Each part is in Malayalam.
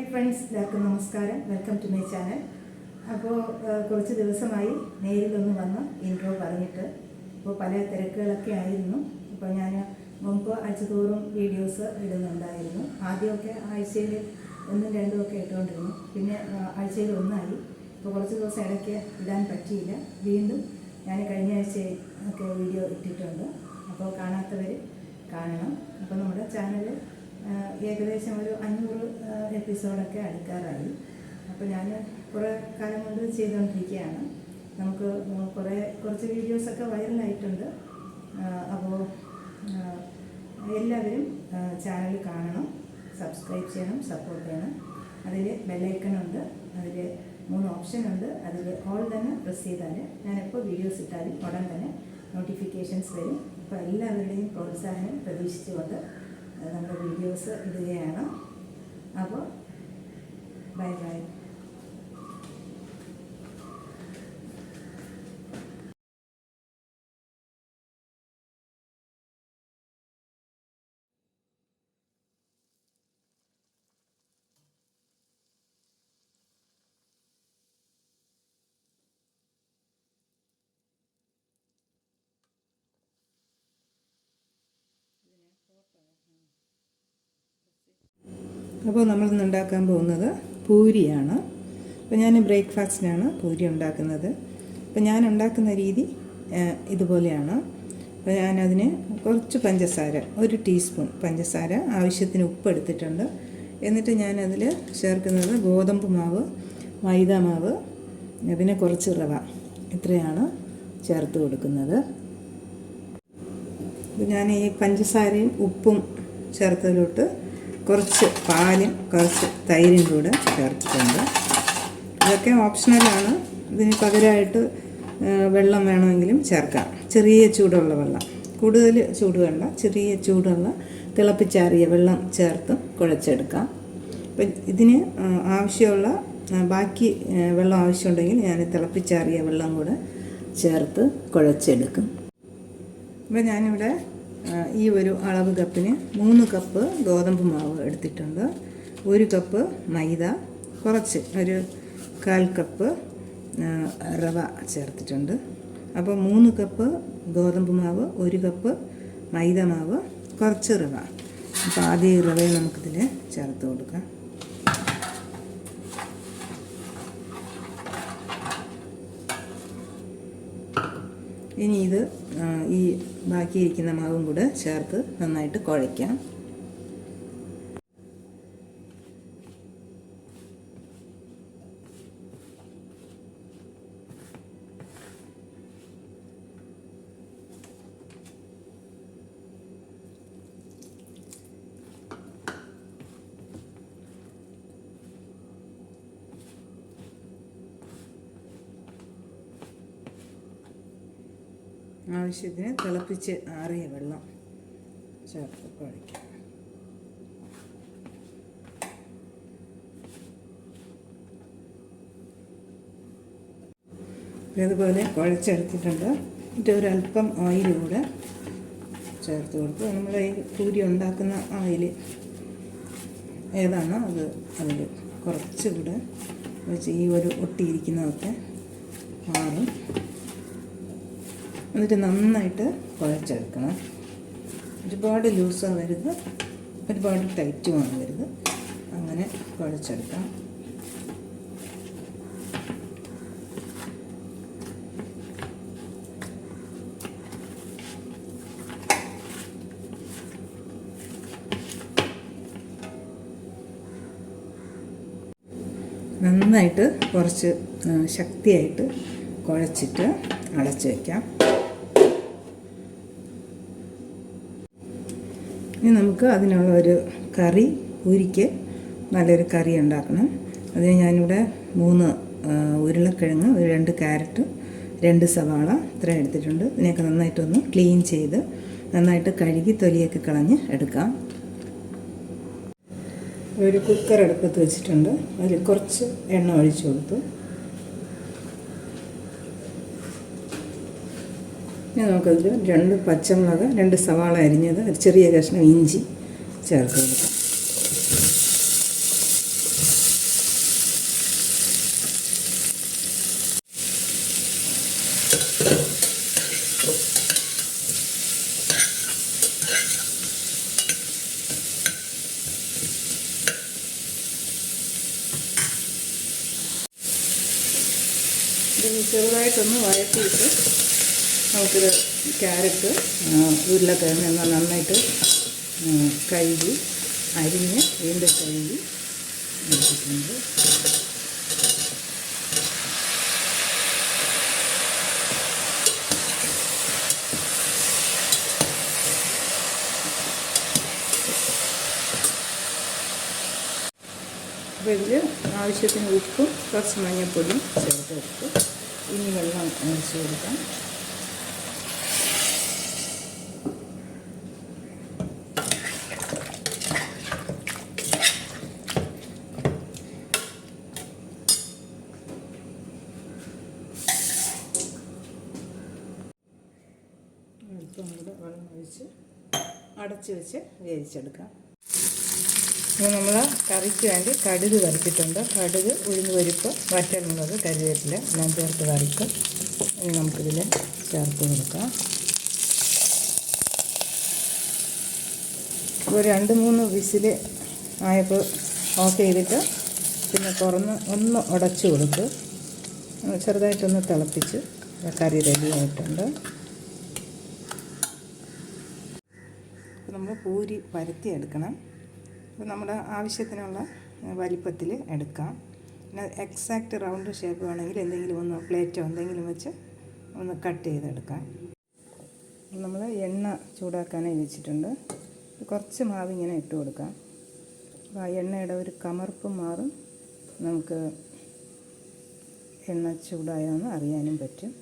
ഹായ് ഫ്രണ്ട്സ് എല്ലാവർക്കും നമസ്കാരം. Welcome to my channel. അപ്പോൾ കുറച്ച് ദിവസമായി നേരിലൊന്ന് വന്ന് ഇൻട്രോ പറഞ്ഞിട്ട്. അപ്പോൾ പല തിരക്കുകളൊക്കെ ആയിരുന്നു. അപ്പോൾ ഞാൻ മുമ്പ് ആഴ്ചതോറും വീഡിയോസ് ഇടുന്നുണ്ടായിരുന്നു. ആദ്യമൊക്കെ ആഴ്ചയിൽ ഒന്നും രണ്ടും ഒക്കെ ഇട്ടുകൊണ്ടിരുന്നു പിന്നെ ആഴ്ചയിൽ ഒന്നായി. ഇപ്പോൾ കുറച്ച് ദിവസം ഇടയ്ക്ക് ഇടാൻ പറ്റിയില്ല. വീണ്ടും ഞാൻ കഴിഞ്ഞ ആഴ്ച ഒക്കെ വീഡിയോ ഇട്ടിട്ടുണ്ട്. അപ്പോൾ കാണാത്തവർ കാണണം. അപ്പോൾ നമ്മുടെ ചാനൽ ഏകദേശം ഒരു അഞ്ഞൂറ് എപ്പിസോഡൊക്കെ അടുക്കാറായി. അപ്പോൾ ഞാൻ കുറേ കാലം കൊണ്ട് ചെയ്തുകൊണ്ടിരിക്കുകയാണ് നമുക്ക് കുറേ കുറച്ച് വീഡിയോസൊക്കെ വൈറലായിട്ടുണ്ട്. അപ്പോൾ എല്ലാവരും ചാനൽ കാണണം സബ്സ്ക്രൈബ് ചെയ്യണം സപ്പോർട്ട് ചെയ്യണം. അതിൽ ബെല്ലൈക്കണുണ്ട്. അതിൽ മൂന്ന് ഓപ്ഷൻ ഉണ്ട് അതിൽ ഓൾ തന്നെ പ്രസ് ചെയ്താൽ ഞാൻ എപ്പോൾ വീഡിയോസ് ഇട്ടാലും ഉടൻ തന്നെ നോട്ടിഫിക്കേഷൻസ് വരും. അപ്പോൾ എല്ലാവരുടെയും പ്രോത്സാഹനം പ്രതീക്ഷിച്ചുകൊണ്ട് നമ്മുടെ വീഡിയോസ് ഇടുകയാണ്. അപ്പോൾ ബൈ ബൈ അപ്പോൾ നമ്മൾ ഇന്ന് ഉണ്ടാക്കാൻ പോകുന്നത് പൂരിയാണ്. അപ്പോൾ ഞാൻ ബ്രേക്ക്ഫാസ്റ്റിനാണ് പൂരി ഉണ്ടാക്കുന്നത്. അപ്പോൾ ഞാൻ ഉണ്ടാക്കുന്ന രീതി ഇതുപോലെയാണ്. അപ്പോൾ ഞാനതിന് കുറച്ച് പഞ്ചസാര ഒരു ടീസ്പൂൺ പഞ്ചസാര ആവശ്യത്തിന് ഉപ്പ് എടുത്തിട്ടുണ്ട്. എന്നിട്ട് ഞാനതിൽ ചേർക്കുന്നത് ഗോതമ്പ് മാവ് മൈദ മാവ് പിന്നെ കുറച്ച് റവ. ഇത്രയാണ് ചേർത്ത് കൊടുക്കുന്നത്. ഞാൻ ഈ പഞ്ചസാരയും ഉപ്പും ചേർത്തതിലോട്ട് കുറച്ച് പാലും കുറച്ച് തൈരും കൂടെ ചേർത്തിട്ടുണ്ട്. ഇതൊക്കെ ഓപ്ഷണലാണ് ഇതിന് പകരമായിട്ട് വെള്ളം വേണമെങ്കിലും ചേർക്കാം. ചെറിയ ചൂടുള്ള വെള്ളം. കൂടുതൽ ചൂട് വേണ്ട. ചെറിയ ചൂടുള്ള തിളപ്പിച്ചാറിയ വെള്ളം ചേർത്ത് കുഴച്ചെടുക്കാം. അപ്പം ഇതിന് ആവശ്യമുള്ള ബാക്കി വെള്ളം ആവശ്യമുണ്ടെങ്കിൽ ഞാൻ തിളപ്പിച്ചാറിയ വെള്ളം കൂടെ ചേർത്ത് കുഴച്ചെടുക്കും. അപ്പോൾ ഞാനിവിടെ ഈ ഒരു അളവ് കപ്പിന് മൂന്ന് കപ്പ് ഗോതമ്പ് മാവ് എടുത്തിട്ടുണ്ട്. ഒരു കപ്പ് മൈദ കുറച്ച് ഒരു കാൽ കപ്പ് റവ ചേർത്തിട്ടുണ്ട്. അപ്പോൾ മൂന്ന് കപ്പ് ഗോതമ്പ് മാവ് ഒരു കപ്പ് മൈദ മാവ് കുറച്ച് റവ. അപ്പോൾ ആദ്യം ഈ റവയെ നമുക്കിതിൽ ചേർത്ത് കൊടുക്കാം. ഇനി ഇത് ഈ ബാക്കിയിരിക്കുന്ന മാവും കൂടെ ചേർത്ത് നന്നായിട്ട് കുഴയ്ക്കാം. ആവശ്യത്തിന് തിളപ്പിച്ച് ആറിയ വെള്ളം ചേർത്ത് കുഴയ്ക്കാം. ഇതുപോലെ കുഴച്ചെടുത്തിട്ടുണ്ട്. എന്നിട്ട് ഒരല്പം ഓയിൽ കൂടെ ചേർത്ത് കൊടുത്ത് നമ്മൾ ഈ പൂരി ഉണ്ടാക്കുന്ന ഓയിൽ ഏതാണോ അത് അതിൽ കുറച്ചുകൂടെ വെച്ച് ഈ ഒരു ഒട്ടിയിരിക്കുന്നതൊക്കെ മാറും. എന്നിട്ട് നന്നായിട്ട് കുഴച്ചെടുക്കണം ഒരുപാട് ലൂസാവരുത് ഒരുപാട് ടൈറ്റും ആവരുത് അങ്ങനെ കുഴച്ചെടുക്കാം നന്നായിട്ട് കുറച്ച് ശക്തിയായിട്ട് കുഴച്ചിട്ട് അടച്ചു വയ്ക്കാം ഇനി നമുക്ക് അതിനുള്ള ഒരു കറി പൂരിക്ക് നല്ലൊരു കറി ഉണ്ടാക്കണം. അതിന് ഞാനിവിടെ മൂന്ന് ഉരുളക്കിഴങ്ങ് ഒരു രണ്ട് ക്യാരറ്റ് രണ്ട് സവാള ഇത്രയും എടുത്തിട്ടുണ്ട്. ഇതിനെയൊക്കെ നന്നായിട്ടൊന്ന് ക്ലീൻ ചെയ്ത് നന്നായിട്ട് കഴുകി തൊലിയൊക്കെ കളഞ്ഞ് എടുക്കാം. ഒരു കുക്കർ അടുപ്പത്ത് വെച്ചിട്ടുണ്ട്. അതിൽ കുറച്ച് എണ്ണ ഒഴിച്ചു കൊടുത്തു. ഇനി നമുക്കതിൽ രണ്ട് പച്ചമുളക് രണ്ട് സവാള അരിഞ്ഞത് ഒരു ചെറിയ കഷ്ണം ഇഞ്ചി ചേർത്ത് കൊടുക്കാം ചെറുതായിട്ടൊന്ന് വഴറ്റിയിട്ട് നമുക്കിത് ക്യാരറ്റ് ഉരുളക്കിഴങ്ങ് എന്നാൽ നന്നായിട്ട് കഴുകി അരിഞ്ഞ് വീണ്ടും കഴുകി എടുത്തിട്ടുണ്ട്. അപ്പോൾ ഇതിൽ ആവശ്യത്തിന് ഉപ്പും കുറച്ച് മഞ്ഞൾപ്പൊടിയും ചേർത്ത് കൊടുത്ത് ഇനി വെള്ളം ഒഴിച്ച് കൊടുക്കാം അല്പം കൂടെ വെള്ളം ഒഴിച്ച് അടച്ച് വെച്ച് വേവിച്ചെടുക്കാം. അപ്പോൾ നമ്മൾ കറിക്ക് വേണ്ടി കടുക് വറുത്തിട്ടുണ്ട്. കടുക് ഉഴുന്ന് പരിപ്പ് വറ്റൽമുളക് കരുവേപ്പില എല്ലാം ചേർത്ത് കറിക്കും ഇനി നമുക്കിതിൽ ചേർത്ത് കൊടുക്കാം. ഇപ്പോൾ രണ്ട് മൂന്ന് വിസിൽ ആയപ്പോൾ ഓഫ് ചെയ്തിട്ട് പിന്നെ തുറന്ന് ഒന്ന് ഉടച്ചു കൊടുത്ത് ചെറുതായിട്ടൊന്ന് തിളപ്പിച്ച് കറി റെഡി ആയിട്ടുണ്ട്. നമ്മൾ പൂരി പരത്തി എടുക്കണം. അപ്പോൾ നമ്മുടെ ആവശ്യത്തിനുള്ള വലിപ്പത്തിൽ എടുക്കാം. പിന്നെ എക്സാക്റ്റ് റൗണ്ട് ഷേപ്പ് വേണമെങ്കിൽ എന്തെങ്കിലും ഒന്ന് പ്ലേറ്റോ എന്തെങ്കിലും വെച്ച് ഒന്ന് കട്ട് ചെയ്തെടുക്കാം. നമ്മൾ എണ്ണ ചൂടാക്കാനായി വെച്ചിട്ടുണ്ട്. കുറച്ച് മാവ് ഇങ്ങനെ ഇട്ട് കൊടുക്കാം. അപ്പോൾ ആ എണ്ണയുടെ ഒരു കമർപ്പ് മാറും. നമുക്ക് എണ്ണ ചൂടായോ എന്ന് അറിയാനും പറ്റും.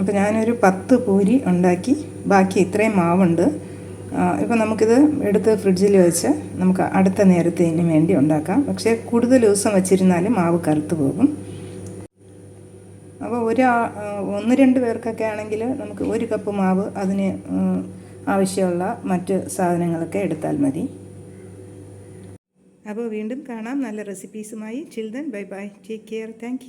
അപ്പോൾ ഞാനൊരു പത്ത് പൂരി ഉണ്ടാക്കി. ബാക്കി ഇത്രയും മാവുണ്ട്. ഇപ്പോൾ നമുക്കിത് എടുത്ത് ഫ്രിഡ്ജിൽ വെച്ച് നമുക്ക് അടുത്ത നേരത്തിന് വേണ്ടി ഉണ്ടാക്കാം. പക്ഷേ കൂടുതൽ ദിവസം വെച്ചിരുന്നാൽ മാവ് കറുത്ത് പോകും. അപ്പോൾ ഒരു ഒന്ന് രണ്ട് പേർക്കൊക്കെ ആണെങ്കിൽ നമുക്ക് ഒരു കപ്പ് മാവ് അതിന് ആവശ്യമുള്ള മറ്റ് സാധനങ്ങളൊക്കെ എടുത്താൽ മതി. അപ്പോൾ വീണ്ടും കാണാം. നല്ല റെസിപ്പീസുമായി children bye bye take care thank